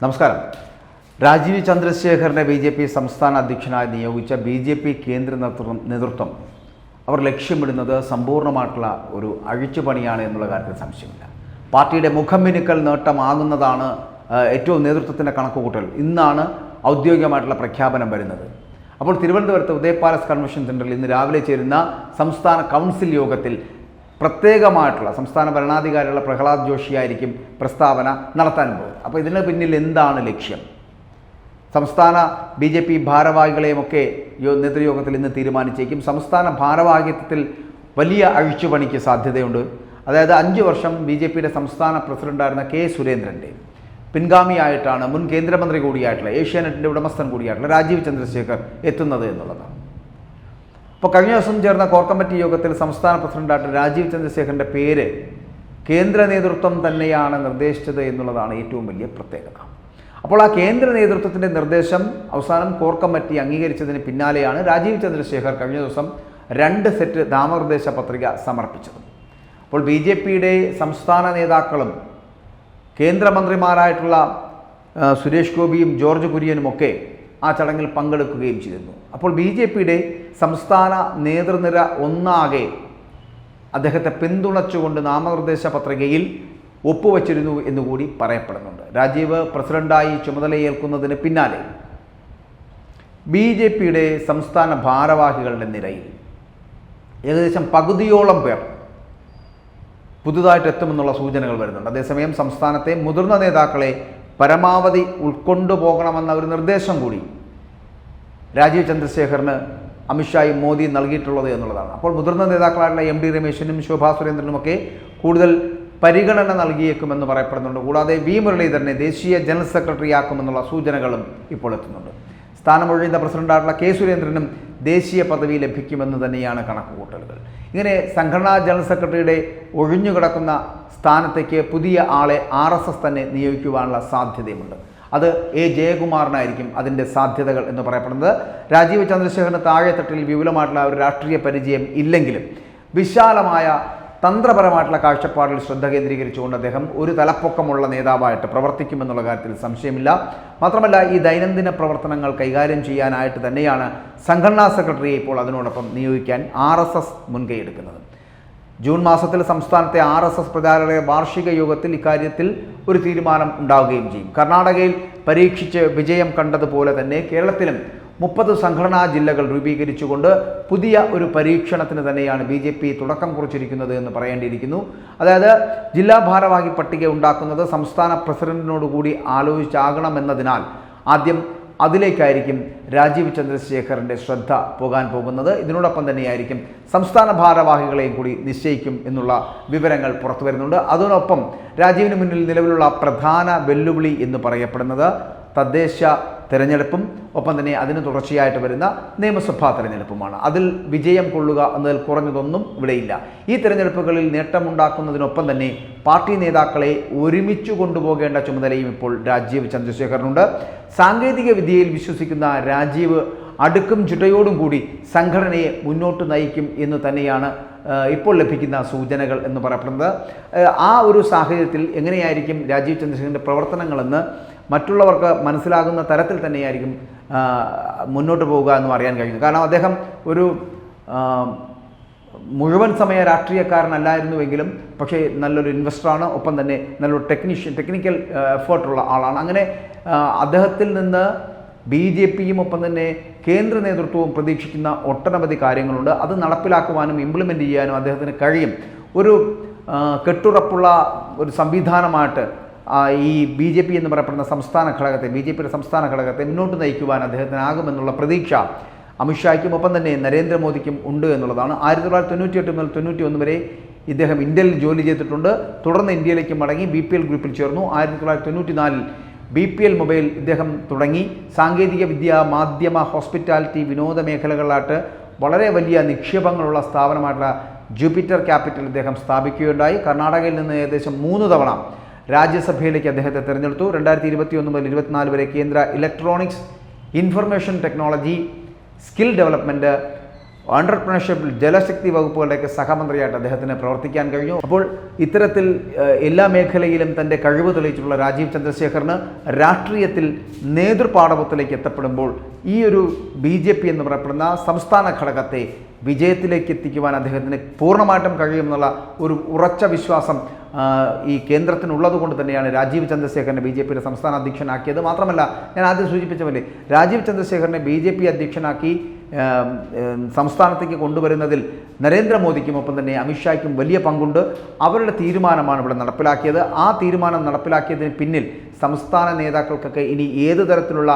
നമസ്കാരം. രാജീവ് ചന്ദ്രശേഖരനെ B J P സംസ്ഥാന അധ്യക്ഷനായി നിയോഗിച്ച ബി ജെ പി കേന്ദ്ര നേതൃത്വം നേതൃത്വം. അവർ ലക്ഷ്യമിടുന്നത് സമ്പൂർണമായിട്ടുള്ള ഒരു അഴിച്ചുപണിയാണ് എന്നുള്ള കാര്യത്തിൽ സംശയമില്ല. പാർട്ടിയുടെ മുഖം മിനുക്കൽ നേട്ടമാകുന്നതാണ് ഏറ്റവും നേതൃത്വത്തിന്റെ കണക്കുകൂട്ടൽ. ഇന്നാണ് ഔദ്യോഗികമായിട്ടുള്ള പ്രഖ്യാപനം വരുന്നത്. അപ്പോൾ തിരുവനന്തപുരത്ത് ഉദയപാലസ് കൺവെൻഷൻ സെന്ററിൽ ഇന്ന് രാവിലെ ചേരുന്ന സംസ്ഥാന കൗൺസിൽ യോഗത്തിൽ പ്രത്യേകമായിട്ടുള്ള സംസ്ഥാന ഭരണാധികാരിയുള്ള പ്രഹ്ലാദ് ജോഷിയായിരിക്കും പ്രസ്താവന നടത്താൻ പോകുന്നത്. അപ്പോൾ ഇതിന് പിന്നിൽ എന്താണ് ലക്ഷ്യം? സംസ്ഥാന ബി ജെ പി ഭാരവാഹികളെയുമൊക്കെ നേതൃയോഗത്തിൽ ഇന്ന് തീരുമാനിച്ചേക്കും. സംസ്ഥാന ഭാരവാഹിത്വത്തിൽ വലിയ അഴിച്ചുപണിക്ക് സാധ്യതയുണ്ട്. അതായത് അഞ്ച് വർഷം ബി ജെ പിയുടെ സംസ്ഥാന പ്രസിഡന്റായിരുന്ന കെ സുരേന്ദ്രന്റെ പിൻഗാമിയായിട്ടാണ് മുൻ കേന്ദ്രമന്ത്രി കൂടിയായിട്ടുള്ള ഏഷ്യാനെറ്റിന്റെ ഉടമസ്ഥൻ കൂടിയായിട്ടുള്ള രാജീവ് ചന്ദ്രശേഖർ എത്തുന്നത് എന്നുള്ളതാണ് അപ്പോൾ കഴിഞ്ഞ ദിവസം ചേർന്ന കോർ കമ്മിറ്റി യോഗത്തിൽ സംസ്ഥാന പ്രസിഡന്റായിട്ട് രാജീവ് ചന്ദ്രശേഖരന്റെ പേര് കേന്ദ്ര നേതൃത്വം തന്നെയാണ് നിർദ്ദേശിച്ചത് എന്നുള്ളതാണ് ഏറ്റവും വലിയ പ്രത്യേകത. അപ്പോൾ ആ കേന്ദ്ര നേതൃത്വത്തിന്റെ നിർദ്ദേശം അവസാനം കോർ കമ്മിറ്റി അംഗീകരിച്ചതിന് പിന്നാലെയാണ് രാജീവ് ചന്ദ്രശേഖർ കഴിഞ്ഞ ദിവസം രണ്ട് സെറ്റ് നാമനിർദ്ദേശ പത്രിക സമർപ്പിച്ചത്. അപ്പോൾ ബി ജെ പിയുടെ സംസ്ഥാന നേതാക്കളും കേന്ദ്രമന്ത്രിമാരായിട്ടുള്ള സുരേഷ് ഗോപിയും ജോർജ് കുര്യനുമൊക്കെ ആ ചടങ്ങിൽ പങ്കെടുക്കുകയും ചെയ്തിരുന്നു. അപ്പോൾ ബി ജെ പിയുടെ സംസ്ഥാന നേതൃനിര ഒന്നാകെ അദ്ദേഹത്തെ പിന്തുണച്ചുകൊണ്ട് നാമനിർദ്ദേശ പത്രികയിൽ ഒപ്പുവച്ചിരുന്നു എന്നുകൂടി പറയപ്പെടുന്നുണ്ട്. രാജീവ് പ്രസിഡന്റായി ചുമതലയേൽക്കുന്നതിന് പിന്നാലെ ബി ജെ പിയുടെ സംസ്ഥാന ഭാരവാഹികളുടെ നിരയിൽ ഏകദേശം പകുതിയോളം പേർ പുതുതായിട്ട് എത്തുമെന്നുള്ള സൂചനകൾ വരുന്നുണ്ട്. അതേസമയം സംസ്ഥാനത്തെ മുതിർന്ന നേതാക്കളെ പരമാവധി ഉൾക്കൊണ്ടുപോകണമെന്ന ഒരു നിർദ്ദേശം കൂടി രാജീവ് ചന്ദ്രശേഖറിന് അമിത്ഷായും മോദി നൽകിയിട്ടുള്ളത് എന്നുള്ളതാണ്. അപ്പോൾ മുതിർന്ന നേതാക്കളായിട്ടുള്ള എം ഡി രമേശനും ശോഭാ സുരേന്ദ്രനുമൊക്കെ കൂടുതൽ പരിഗണന നൽകിയേക്കുമെന്ന് പറയപ്പെടുന്നുണ്ട്. കൂടാതെ വി മുരളീധരനെ ദേശീയ ജനറൽ സെക്രട്ടറി ആക്കുമെന്നുള്ള സൂചനകളും ഇപ്പോൾ എത്തുന്നുണ്ട്. സ്ഥാനമൊഴിയുന്ന പ്രസിഡന്റായിട്ടുള്ള കെ സുരേന്ദ്രനും ദേശീയ പദവി ലഭിക്കുമെന്ന് തന്നെയാണ് കണക്കുകൂട്ടലുകൾ. ഇങ്ങനെ സംഘടനാ ജനറൽ സെക്രട്ടറിയുടെ ഒഴിഞ്ഞുകിടക്കുന്ന സ്ഥാനത്തേക്ക് പുതിയ ആളെ ആർ തന്നെ നിയോഗിക്കുവാനുള്ള സാധ്യതയുമുണ്ട്. അത് എ ജയകുമാറിനായിരിക്കും അതിന്റെ സാധ്യതകൾ എന്ന് പറയപ്പെടുന്നത്. രാജീവ് ചന്ദ്രശേഖരന് താഴെത്തട്ടിൽ വിപുലമായിട്ടുള്ള ഒരു രാഷ്ട്രീയ പരിചയം ഇല്ലെങ്കിലും വിശാലമായ തന്ത്രപരമായിട്ടുള്ള കാഴ്ചപ്പാടിൽ ശ്രദ്ധ കേന്ദ്രീകരിച്ചുകൊണ്ട് അദ്ദേഹം ഒരു തലപ്പൊക്കമുള്ള നേതാവായിട്ട് പ്രവർത്തിക്കുമെന്നുള്ള കാര്യത്തിൽ സംശയമില്ല. മാത്രമല്ല ഈ ദൈനംദിന പ്രവർത്തനങ്ങൾ കൈകാര്യം ചെയ്യാനായിട്ട് തന്നെയാണ് സംഘടനാ സെക്രട്ടറിയെ ഇപ്പോൾ അതിനോടൊപ്പം നിയോഗിക്കാൻ ആർ എസ് എസ് മുൻകൈയെടുക്കുന്നത് ജൂൺ മാസത്തിൽ സംസ്ഥാനത്തെ ആർ എസ് എസ് പ്രചാരകരുടെ വാർഷിക യോഗത്തിൽ ഇക്കാര്യത്തിൽ ഒരു തീരുമാനം ഉണ്ടാവുകയും ചെയ്യും. കർണാടകയിൽ പരീക്ഷിച്ച് വിജയം കണ്ടതുപോലെ തന്നെ കേരളത്തിലും മുപ്പത് സംഘടനാ ജില്ലകൾ രൂപീകരിച്ചുകൊണ്ട് പുതിയ ഒരു പരീക്ഷണത്തിന് തന്നെയാണ് ബി ജെ പി തുടക്കം കുറിച്ചിരിക്കുന്നത് എന്ന് പറയേണ്ടിയിരിക്കുന്നു. അതായത് ജില്ലാ ഭാരവാഹി പട്ടിക ഉണ്ടാക്കുന്നത് സംസ്ഥാന പ്രസിഡന്റിനോടുകൂടി ആലോചിച്ചാകണമെന്നതിനാൽ ആദ്യം അതിലേക്കായിരിക്കും രാജീവ് ചന്ദ്രശേഖറിന്റെ ശ്രദ്ധ പോകാൻ പോകുന്നത്. ഇതിനോടൊപ്പം തന്നെയായിരിക്കും സംസ്ഥാന ഭാരവാഹികളെയും കൂടി നിശ്ചയിക്കും എന്നുള്ള വിവരങ്ങൾ പുറത്തു വരുന്നുണ്ട്. അതിനൊപ്പം രാജീവിന് മുന്നിൽ നിലവിലുള്ള പ്രധാന വെല്ലുവിളി എന്ന് പറയപ്പെടുന്നത് തദ്ദേശ തെരഞ്ഞെടുപ്പും ഒപ്പം തന്നെ അതിന് തുടർച്ചയായിട്ട് വരുന്ന നിയമസഭാ തെരഞ്ഞെടുപ്പുമാണ്. അതിൽ വിജയം കൊള്ളുക എന്നതിൽ കുറഞ്ഞതൊന്നും ഇവിടെയില്ല. ഈ തെരഞ്ഞെടുപ്പുകളിൽ നേട്ടമുണ്ടാക്കുന്നതിനൊപ്പം തന്നെ പാർട്ടി നേതാക്കളെ ഒരുമിച്ച് കൊണ്ടുപോകേണ്ട ചുമതലയും ഇപ്പോൾ രാജീവ് ചന്ദ്രശേഖരനുണ്ട്. സാങ്കേതിക വിദ്യയിൽ വിശ്വസിക്കുന്ന രാജീവ് അടുക്കും ചുട്ടയോടും കൂടി സംഘടനയെ മുന്നോട്ട് നയിക്കും എന്ന് തന്നെയാണ് ഇപ്പോൾ ലഭിക്കുന്ന സൂചനകൾ എന്ന് പറയപ്പെടുന്നത്. ആ ഒരു സാഹചര്യത്തിൽ എങ്ങനെയായിരിക്കും രാജീവ് ചന്ദ്രശേഖരന്റെ പ്രവർത്തനങ്ങളെന്ന് മറ്റുള്ളവർക്ക് മനസ്സിലാകുന്ന തരത്തിൽ തന്നെയായിരിക്കും മുന്നോട്ട് പോവുക എന്ന് അറിയാൻ കഴിയുന്നത്. കാരണം അദ്ദേഹം ഒരു മുഴുവൻ സമയ രാഷ്ട്രീയക്കാരനല്ലായിരുന്നുവെങ്കിലും പക്ഷേ നല്ലൊരു ഇൻവെസ്റ്ററാണ് ഒപ്പം തന്നെ നല്ലൊരു ടെക്നീഷ്യൻ ടെക്നിക്കൽ എഫേർട്ടുള്ള ആളാണ്. അങ്ങനെ അദ്ദേഹത്തിൽ നിന്ന് ബി ജെ പിയും ഒപ്പം തന്നെ കേന്ദ്ര നേതൃത്വവും പ്രതീക്ഷിക്കുന്ന ഒട്ടനവധി കാര്യങ്ങളുണ്ട്. അത് നടപ്പിലാക്കുവാനും ഇംപ്ലിമെന്റ് ചെയ്യാനും അദ്ദേഹത്തിന് കഴിയും. ഒരു കെട്ടുറപ്പുള്ള ഒരു സംവിധാനമായിട്ട് ഈ ബി ജെ പി എന്ന് പറയപ്പെടുന്ന സംസ്ഥാന ഘടകത്തെ ബി ജെ പിയുടെ സംസ്ഥാന ഘടകത്തെ മുന്നോട്ട് നയിക്കുവാൻ അദ്ദേഹത്തിനാകുമെന്നുള്ള പ്രതീക്ഷ അമിത്ഷായ്ക്കും ഒപ്പം തന്നെ നരേന്ദ്രമോദിക്കും ഉണ്ട് എന്നുള്ളതാണ്. ആയിരത്തി തൊള്ളായിരത്തി തൊണ്ണൂറ്റി എട്ട് മുതൽ തൊണ്ണൂറ്റി ഒന്ന് വരെ ഇദ്ദേഹം ഇന്ത്യയിൽ ജോലി ചെയ്തിട്ടുണ്ട്. തുടർന്ന് ഇന്ത്യയിലേക്ക് മടങ്ങി ബി പി എൽ ഗ്രൂപ്പിൽ ചേർന്നു. ആയിരത്തി തൊള്ളായിരത്തി തൊണ്ണൂറ്റി നാലിൽ ബി പി എൽ മൊബൈൽ ഇദ്ദേഹം തുടങ്ങി. സാങ്കേതിക വിദ്യ മാധ്യമ ഹോസ്പിറ്റാലിറ്റി വിനോദ മേഖലകളിലായിട്ട് വളരെ വലിയ നിക്ഷേപങ്ങളുള്ള സ്ഥാപനമായിട്ടുള്ള ജൂപ്പിറ്റർ ക്യാപിറ്റൽ ഇദ്ദേഹം സ്ഥാപിക്കുകയുണ്ടായി. കർണാടകയിൽ നിന്ന് ഏകദേശം മൂന്ന് തവണ രാജ്യസഭയിലേക്ക് അദ്ദേഹത്തെ തിരഞ്ഞെടുത്തു. രണ്ടായിരത്തി ഇരുപത്തി ഒന്ന് മുതൽ ഇരുപത്തിനാല് വരെ കേന്ദ്ര electronics information technology skill development entrepreneurship ജലശക്തി വകുപ്പുകളുടെയൊക്കെ സഹമന്ത്രിയായിട്ട് അദ്ദേഹത്തിന് പ്രവർത്തിക്കാൻ കഴിഞ്ഞു. അപ്പോൾ ഇത്തരത്തിൽ എല്ലാ മേഖലയിലും തന്റെ കഴിവ് തെളിയിച്ചിട്ടുള്ള രാജീവ് ചന്ദ്രശേഖറിന് രാഷ്ട്രീയത്തിൽ നേതൃപാടവത്തിലേക്ക് എത്തപ്പെടുമ്പോൾ ഈ ഒരു ബി ജെ പി എന്ന് പറയപ്പെടുന്ന സംസ്ഥാന ഘടകത്തെ വിജയത്തിലേക്ക് എത്തിക്കുവാൻ അദ്ദേഹത്തിന് പൂർണമായിട്ടും കഴിയുമെന്നുള്ള ഒരു ഉറച്ച വിശ്വാസം ഈ കേന്ദ്രത്തിനുള്ളത് കൊണ്ട് തന്നെയാണ് രാജീവ് ചന്ദ്രശേഖരനെ ബി ജെ പിയുടെ സംസ്ഥാന അധ്യക്ഷനാക്കിയത്. മാത്രമല്ല ഞാൻ ആദ്യം സൂചിപ്പിച്ച പോലെ രാജീവ് ചന്ദ്രശേഖരനെ ബി ജെ പി അധ്യക്ഷനാക്കി സംസ്ഥാനത്തേക്ക് കൊണ്ടുവരുന്നതിൽ നരേന്ദ്രമോദിക്കും ഒപ്പം തന്നെ അമിത്ഷായ്ക്കും വലിയ പങ്കുണ്ട്. അവരുടെ തീരുമാനമാണ് ഇവിടെ നടപ്പിലാക്കിയത്. ആ തീരുമാനം നടപ്പിലാക്കിയതിന് പിന്നിൽ സംസ്ഥാന നേതാക്കൾക്കൊക്കെ ഇനി ഏത് തരത്തിലുള്ള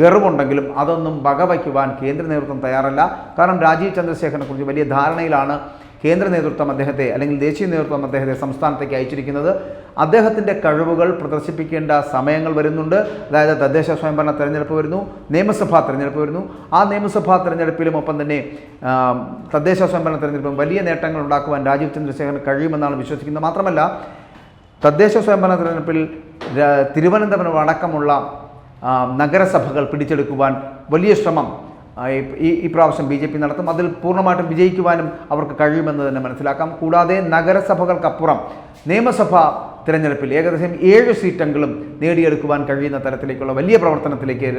ഗർവുണ്ടെങ്കിലും അതൊന്നും വകവയ്ക്കുവാൻ കേന്ദ്ര നേതൃത്വം തയ്യാറല്ല. കാരണം രാജീവ് ചന്ദ്രശേഖരനെക്കുറിച്ച് വലിയ ധാരണയിലാണ് കേന്ദ്ര നേതൃത്വം അദ്ദേഹത്തെ അല്ലെങ്കിൽ ദേശീയ നേതൃത്വം അദ്ദേഹത്തെ സംസ്ഥാനത്തേക്ക് അയച്ചിരിക്കുന്നത്. അദ്ദേഹത്തിന്റെ കഴിവുകൾ പ്രദർശിപ്പിക്കേണ്ട സമയങ്ങൾ വരുന്നുണ്ട്. അതായത് തദ്ദേശ സ്വയംഭരണ തെരഞ്ഞെടുപ്പ് വരുന്നു. നിയമസഭാ തെരഞ്ഞെടുപ്പ് വരുന്നു. ആ നിയമസഭാ തെരഞ്ഞെടുപ്പിലും ഒപ്പം തന്നെ തദ്ദേശ സ്വയംഭരണ തെരഞ്ഞെടുപ്പും വലിയ നേട്ടങ്ങൾ ഉണ്ടാക്കുവാൻ രാജീവ് ചന്ദ്രശേഖരന് കഴിയുമെന്നാണ് വിശ്വസിക്കുന്നത്. മാത്രമല്ല തദ്ദേശ സ്വയംഭരണ തെരഞ്ഞെടുപ്പിൽ തിരുവനന്തപുരം അടക്കമുള്ള നഗരസഭകൾ പിടിച്ചെടുക്കുവാൻ വലിയ ശ്രമം ഈ ഈ പ്രാവശ്യം ബി ജെ പി നടത്തും. അതിൽ പൂർണമായിട്ടും വിജയിക്കുവാനും അവർക്ക് കഴിയുമെന്ന് തന്നെ മനസ്സിലാക്കാം. കൂടാതെ നഗരസഭകൾക്കപ്പുറം നിയമസഭ തിരഞ്ഞെടുപ്പിൽ ഏകദേശം ഏഴ് സീറ്റെങ്കിലും നേടിയെടുക്കുവാൻ കഴിയുന്ന തരത്തിലേക്കുള്ള വലിയ പ്രവർത്തനത്തിലേക്ക്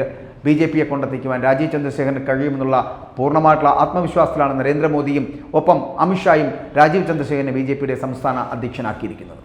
ബി ജെ പിയെ കൊണ്ടെത്തിക്കുവാൻ രാജീവ് ചന്ദ്രശേഖരന് കഴിയുമെന്നുള്ള പൂർണമായിട്ടുള്ള ആത്മവിശ്വാസത്തിലാണ് നരേന്ദ്രമോദിയും ഒപ്പം അമിത്ഷായും രാജീവ് ചന്ദ്രശേഖരനെ ബി ജെ പിയുടെ സംസ്ഥാന അധ്യക്ഷനാക്കിയിരിക്കുന്നത്.